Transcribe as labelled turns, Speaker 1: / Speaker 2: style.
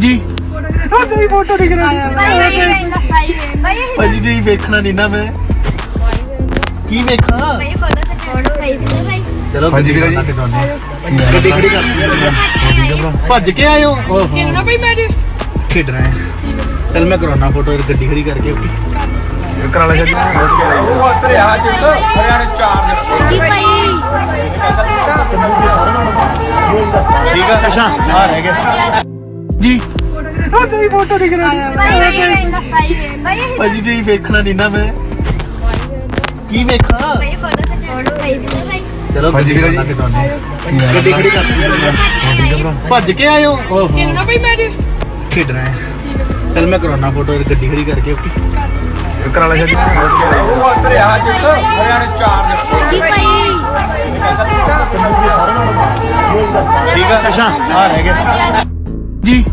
Speaker 1: ਜੀ। ਨਹੀਂ ਫੋਟੋ ਨਹੀਂ ਕਰਾਇਆ
Speaker 2: ਭਾਈ ਭਾਈ ਵੇਲਾ ਭਾਈ ਭਾਈ
Speaker 1: ਭਾਜੀ ਜੀ ਵੇਖਣਾ ਨਹੀਂ ਨਾ ਮੈਂ। ਕੀ ਵੇਖਾਂ
Speaker 2: ਭਾਈ ਫੋਟੋ ਤੇ ਫੋਟੋ ਭਾਈ ਭਾਈ।
Speaker 1: ਚਲੋ
Speaker 3: ਹਾਂਜੀ ਵੀਰੇ ਜੀ।
Speaker 1: ਗੱਡੀ ਖੜੀ ਕਰ ਭੱਜ ਕੇ ਆਇਓ।
Speaker 4: ਕਿੰਨਾ ਭਾਈ ਮੈਂ ਜੀ?
Speaker 1: ਖੇਡਣਾ ਹੈ। ਚਲ ਮੈਂ ਕਰਾਉਣਾ ਫੋਟੋ ਗੱਡੀ ਖੜੀ ਕਰਕੇ।
Speaker 3: ਕਰਾ ਲੈ ਜੀ ਉਹ ਉਤਰੇ ਆ ਜਿੱਤ। ਹਰਿਆਣੇ ਚਾਰ ਨੇ।
Speaker 2: ਜੀ ਭਾਈ।
Speaker 1: ਠੀਕ ਆ ਅੱਛਾ। ਆ ਰਹਿ ਗਿਆ ਜੀ। ਨਹੀਂ ਫੋਟੋ ਨਹੀਂ
Speaker 2: ਭਾਈ
Speaker 1: ਭਾਜੀ ਜੀ ਵੇਖਣਾ ਨਹੀਂ ਨਾ ਮੈਂ। ਕੀ ਵੇਖਾਂ
Speaker 2: ਭਾਈ ਫੋਟੋ ਤੇ ਫੋਟੋ ਭਾਈ।
Speaker 1: ਚਲੋ
Speaker 3: ਹਾਂਜੀ ਵੀਰੇ ਜੀ।
Speaker 1: ਗੱਡੀ ਖੜੀ ਕਰ ਭੱਜ ਕੇ ਆਇਓ। ਓਹੋ।
Speaker 4: ਕਿੰਨਾ ਭਾਈ ਮੈਂ
Speaker 1: ਖੇਡਣਾ ਹੈ। ਚਲ ਮੈਂ ਕਰਾਉਣਾ ਫੋਟੋ ਗੱਡੀ ਖੜੀ ਕਰਕੇ। ਓਕੇ
Speaker 3: ਕਰਾ ਲੈ ਜੀ ਉਹ ਉਤਰੇ ਆ ਜਿੱਤ ਹਰਿਆਣੇ ਚਾਰ ਨੇ।
Speaker 2: ਜੀ ਭਾਈ।
Speaker 1: ਠੀਕ ਆ। ਅੱਛਾ ਆ ਰਹਿ ਗਿਆ ਜੀ